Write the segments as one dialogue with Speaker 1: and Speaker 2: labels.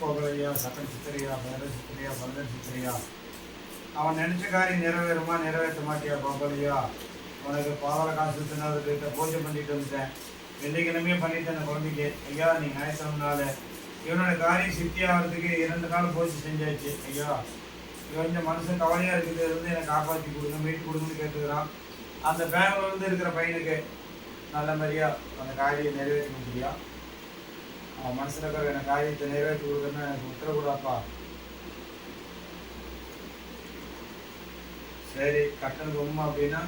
Speaker 1: போகலையா? சட்டம் சித்திரையா? வேத சித்திரையா? பரத சித்திரையா? அவன் நினைச்ச காரியம் நிறைவேறுமா? நிறைவேற்ற மாட்டியா கோபலையா? உனக்கு பாவல காசு தின்னதுக்கிட்ட பூஜை பண்ணிட்டு வந்துட்டேன். வெள்ளிக்கிழமையே பண்ணிட்டேன் அந்த குழந்தைக்கு. ஐயா நீ ஞாயிற்றுனால இவனோட காரியம் சித்தி ஆகிறதுக்கு இரண்டு நாள் பூஜை செஞ்சாச்சு. ஐயா இவன் மனுஷன் கவலையாக இருக்குது. இருந்து என்னை காப்பாற்றி கொடுங்க மீட்டு கொடுங்கன்னு கேட்டுக்கிறான். அந்த பெங்களூர்ல இருந்து இருக்கிற பையனுக்கு நல்ல மாதிரியா அந்த காரியம் நிறைவேற்ற முடியா அவன் மனசில் இருக்கிற எனக்கு காரியத்தை நிறைவேற்றி கொடுக்கணும்னு எனக்கு உத்தரவுடாப்பா சரி கட்டணத்துக்கு உண்மை அப்படின்னா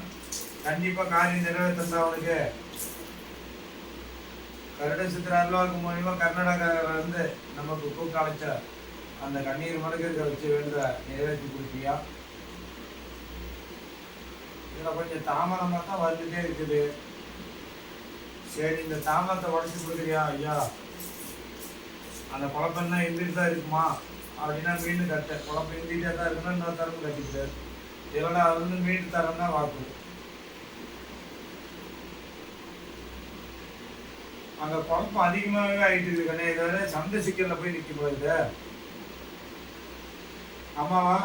Speaker 1: கண்டிப்பா காரியம் நிறைவேற்றா அவனுக்கு. கருட சித்திர அருள்வாக்கு மூலியமா கர்நாடகாவில் வந்து நமக்கு பூ அழைச்ச அந்த கண்ணீர் மடக்கு வச்சு வேண்ட நிறைவேற்றி கொடுப்பியா? இதில் கொஞ்சம் தாமதமாக தான் வந்துட்டே இருக்குது. சரி இந்த தாமதத்தை உடச்சி கொடுக்குறியா? ஐயா. அந்த குழப்பம்னா இருந்துட்டு தான் இருக்குமா? அப்படின்னா மீண்டும் கட்ட. குழப்பம் இருந்துகிட்டே தான் இருக்குன்னா இன்னொரு தரம் கட்டிட்டு இதோட அது வந்து மீண்டும் தரம் தான் வாக்கு. அந்த குழப்பம் அதிகமாகவே ஆயிட்டு இருக்கு கண்ணே. இதை சந்தை சிக்கலில் போய் நிற்க போகுது. அம்மாவா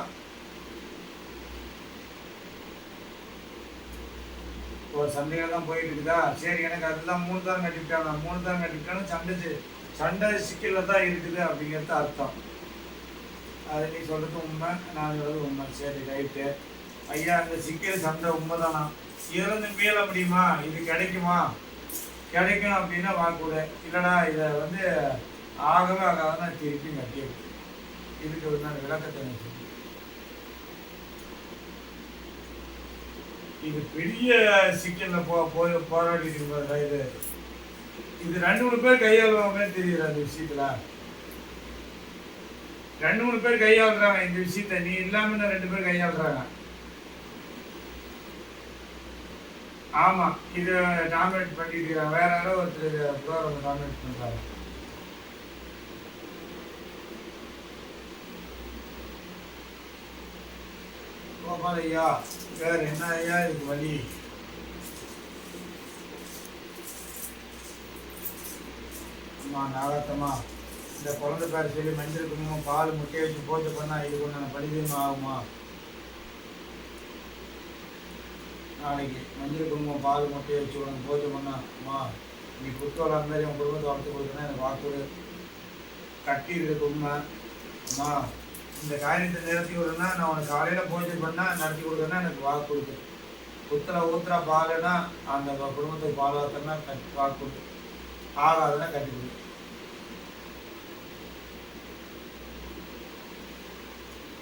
Speaker 1: ஒரு சந்தேகம் தான் போயிட்டு இருக்குதா? சரி எனக்கு அதுதான் மூணு தரம் கட்டிவிட்டாங்க மூணு தரம் கட்டிவிட்டாலும் சண்டை சண்டை சிக்கல்ல தான் இருக்குது அப்படிங்கிறது அர்த்தம். அது நீ சொல்றது உண்மை நான் சொல்றது உண்மை. சரி ரைட்டு. ஐயா அந்த சிக்கல் சண்டை உண்மைதானா? இருந்து மீள முடியுமா? இது கிடைக்குமா? கிடைக்கும் அப்படின்னா வாங்கக்கூட இல்லைடா இதை வந்து ஆகவே ஆகாதான் திருப்பி கட்டிடு இதுக்கு ஒரு நான் விளக்கத்தை இது பெரிய சிக்கலில் போ போய் போராடிட்டு இது. இது ரெண்டு மூணு பேர் கையாளுவாங்க தெரியுது அந்த விஷயத்துல. ரெண்டு மூணு பேர் கையாளுறாங்க இந்த விஷயத்த நீ இல்லாம ரெண்டு பேர் கையாளுறாங்க ஆமா இது டாமினேட் பண்ணிட்டு வேற யாரோ ஒருத்தர் ப்ரோக்ராம் டாமினேட் பண்றாங்க. கோபால் ஐயா வேற என்ன ஐயா இதுக்கு வழி? அம்மா நாகத்தம்மா இந்த குழந்தை பேர் சொல்லி மஞ்சள் குங்குமம் பால் முட்டையை வச்சு பூஜை பண்ணா இது கொண்டு படிதம் ஆகுமா? நாளைக்கு மஞ்சள் குங்குமம் பால் முட்டையை வச்சு உனக்கு பூஜை பண்ணா அம்மா நீ புத்தோட மாதிரி உன் குடும்பத்தை வளர்த்து கொடுக்கணும் எனக்கு வாக்கு கட்டி இருக்கு உண்மை. அம்மா இந்த காரியத்தை நிறுத்தி விடுறேன்னா நான் உனக்கு காலையில் பூஜை பண்ணா நடத்தி கொடுத்தேன்னா எனக்கு வாக்கு கொடுக்கு புத்திர ஊத்துற பாலுன்னா அந்த குடும்பத்துக்கு பால் வார்த்தனா கட்டி வாக்கு கொடு ஆகாதுன்னா கண்டிப்பாக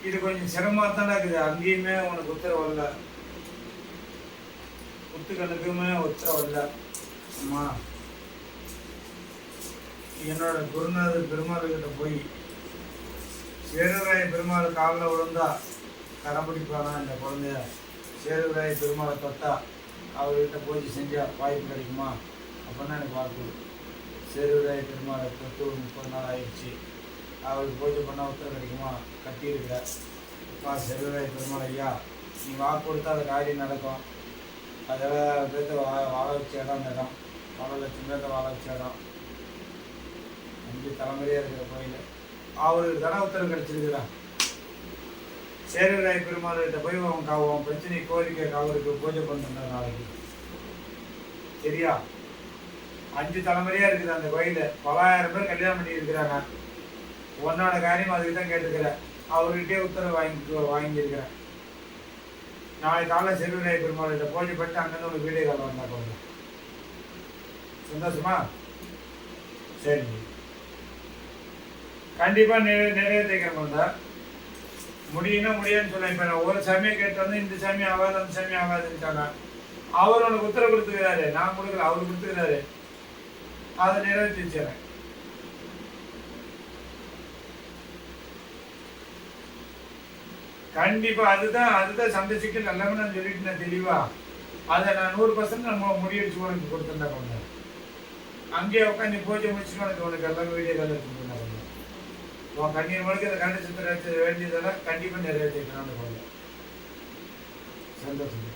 Speaker 1: இது கொஞ்சம் சிரமமா தானே இருக்குது. அங்கேயுமே உனக்கு உத்தரவு வரல. குத்துக்கண்ணுக்குமே உத்தரவு வரல. அம்மா என்னோட குருநாதர் பெருமாள் கிட்ட போய் சேருராய பெருமாள் காலில் விழுந்தா கரம் இந்த குழந்தைய? சேருராய பெருமாளை தொட்டா அவர்கிட்ட பூஜை செஞ்சா வாய்ப்பு கிடைக்குமா? அப்படின்னா எனக்கு வாக்கு சேருராய பெருமாளை தொட்டு ஒரு முப்பது நாள் ஆயிடுச்சு. அவருக்கு பூஜை பண்ணால் உத்தரவு கிடைக்குமா? கட்டியிருக்கா அப்பா சேருராய பெருமாள் ஐயா நீ வாக்கு கொடுத்தா அந்த காரியம் நடக்கும். அதெல்லாம் பேர்த்த வா வாழ வச்ச இடம் அந்த இடம் பல லட்சம் பேர்த்த வாழ வச்ச இடம் அஞ்சு தலைமுறையாக இருக்கிற கோயில். அவருக்கு தன உத்தரவு கிடைச்சிருக்குறா சேரராய் பெருமாள்கிட்ட போய் அவன் கா- பிரச்சனை கோரிக்கை அவருக்கு பூஜை பண்ணுற நாளைக்கு. சரியா? அஞ்சு தலைமுறையா இருக்குது அந்த கோயில பலாயிரம் பேர் கல்யாணம் பண்ணி இருக்கிறாங்க உன்னோட காரியம் அதுக்கு தான் கேட்டுக்கிறேன் அவர்கிட்டே உத்தரவு வாங்கி வாங்கியிருக்கிறேன் நாளை காலை செல்வராய் பெருமாள்கிட்ட பூஜை பண்ணிட்டு அங்கேருந்து ஒரு வீடியோ கால் வந்தா கொஞ்சம் சந்தோஷமா? சரி. கண்டிப்பா நிறைய நிறைவேற்றிக்கிற மாதிரி முடியும்னா முடியாதுன்னு சொல்ல இப்ப நான் ஒரு சாமியை கேட்டு வந்து இந்த சாமி ஆகாது அந்த சாமி ஆகாதுன்னு அவர் உனக்கு உத்தரவு கொடுத்துக்கிறாரு. நான் கொடுக்கல அவர் கொடுத்துக்கிறாரு. அதை நிறைவேற்றி வச்சுறேன் கண்டிப்பா அதுதான் அதுதான் சந்தை நான் சொல்லிட்டு நான் சொல்லிட்டேன் தெளிவா. அதை நான் நூறு பர்சன்ட் நம்ம முடியடிச்சு உனக்கு கொடுத்துருந்தா கொண்டு அங்கேயே உட்காந்து பூஜை முடிச்சுட்டு உனக்கு உனக்கு எல்லாமே வீடியோ கால் எடுத்து கொஞ்சம் உன் கண்ணீர் மணிக்கு அந்த கண்டு சித்திர வேண்டியதெல்லாம் கண்டிப்பாக நிறைவேற்றிக்கணும் அந்த குழந்தை சந்தோஷம்.